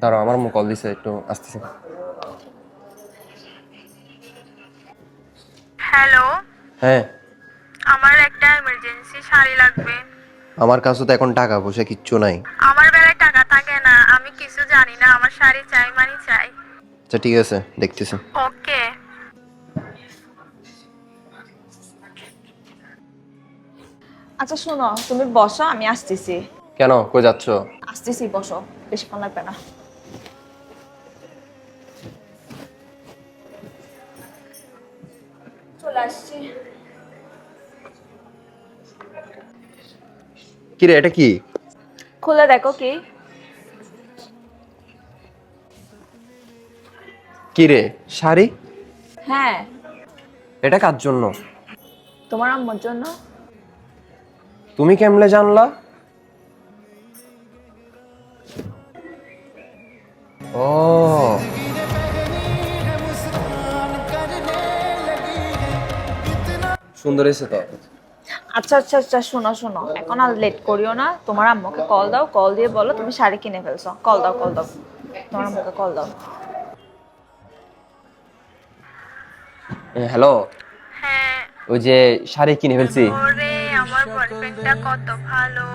দাঁড়াও আমার মুখ কল দিছে একটু আসতেছে। হ্যালো হ্যাঁ। আমার একটা এমার্জেন্সি শাড়ি লাগবে। আমার কাছে তো এখন টাকা পয়সা কিচ্ছু নাই। আমার বেলায় টাকা থাকে না আমি কিছু জানি না আমার শাড়ি চাই মানে চাই। আচ্ছা ঠিক আছে দেখতেছি। ওকে। আচ্ছা শোনো তুমি বসো আমি আসতেছি। কেন? কই যাচ্ছ? আসতেছি বসো বেশিক্ষণ লাগবে না। চলে আসছি। কি রে এটা কি? খুলে দেখো কি। কি রে শাড়ি? হ্যাঁ। এটা কার জন্য? তোমার আম্মুর জন্য। তুমি কেমনে জানলা? ও। সুন্দর হয়েছে তো? আচ্ছা আচ্ছা আচ্ছা শোনো শোনো। এখন আর লেট করিও না। তোমার আম্মুকে কল দাও কল দিয়ে বলো তুমি শাড়ি কিনে ফেলছো। কল দাও কল দাও। তোমার আম্মুকে কল দাও। হ্যালো হ্যাঁ। ওই যে শাড়ি কিনে ফেলছি। ওরে আমার বয়ফ্রেন্ডটা কত ভালো।